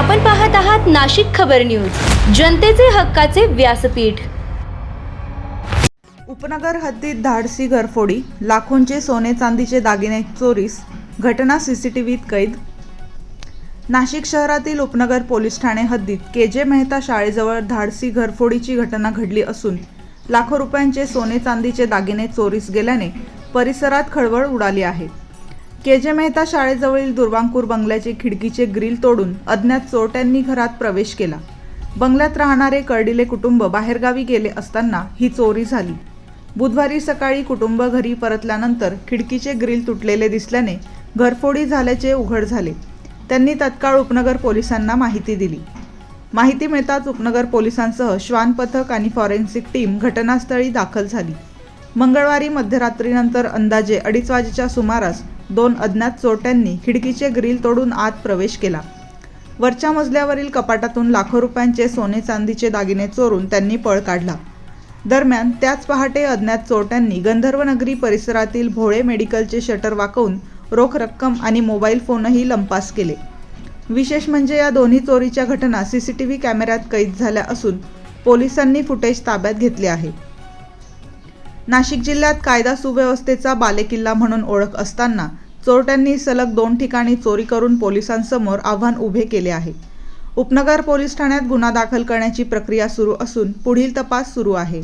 आपण पाहत आहात नाशिक खबर न्यूज. जनतेचे हक्काचे व्यासपीठ. उपनगर हद्दीत धाडसी घरफोडी लाखोंचे सोने चांदीचे दागिने चोरीस घटना सीसीटीव्हीत कैद. नाशिक शहरातील उपनगर पोलीस ठाणे हद्दीत के जे मेहता शाळेजवळ धाडसी घरफोडीची घटना घडली असून लाखो रुपयांचे सोने चांदीचे दागिने चोरीस गेल्याने परिसरात खळबळ उडाली आहे. के जे मेहता शाळेजवळील दुर्वांकूर बंगल्याचे खिडकीचे ग्रिल तोडून अज्ञात चोरट्यांनी घरात प्रवेश केला. बंगल्यात राहणारे कर्डिले कुटुंब बाहेरगावी गेले असताना ही चोरी झाली. बुधवारी सकाळी कुटुंब घरी परतल्यानंतर खिडकीचे ग्रिल तुटलेले दिसल्याने घरफोडी झाल्याचे उघड झाले. त्यांनी तत्काळ उपनगर पोलिसांना माहिती दिली. माहिती मिळताच उपनगर पोलिसांसह श्वान पथक आणि फॉरेन्सिक टीम घटनास्थळी दाखल झाली. मंगळवारी मध्यरात्रीनंतर अंदाजे अडीच वाजेच्या सुमारास दोन अज्ञात चोरट्यांनी खिडकीचे ग्रिल तोडून आत प्रवेश केला. वरच्या मजल्यावरील कपाटातून लाखो रुपयांचे सोने चांदीचे दागिने चोरून त्यांनी पळ काढला. दरम्यान त्याच पहाटे अज्ञात चोरट्यांनी गंधर्वनगरी परिसरातील भोळे मेडिकलचे शटर वाकवून रोख रक्कम आणि मोबाईल फोनही लंपास केले. विशेष म्हणजे या दोन्ही चोरीच्या घटना सीसीटीव्ही कॅमेऱ्यात कैद झाल्या असून पोलिसांनी फुटेज ताब्यात घेतले आहे. नाशिक जिल्ह्यात कायदा सुव्यवस्थेचा बालेकिल्ला म्हणून ओळख असताना चोरट्यांनी सलग दोन ठिकाणी चोरी करून पोलिसांसमोर आव्हान उभे केले आहे. उपनगर पोलीस ठाण्यात गुन्हा दाखल करण्याची प्रक्रिया सुरू असून पुढील तपास सुरू आहे.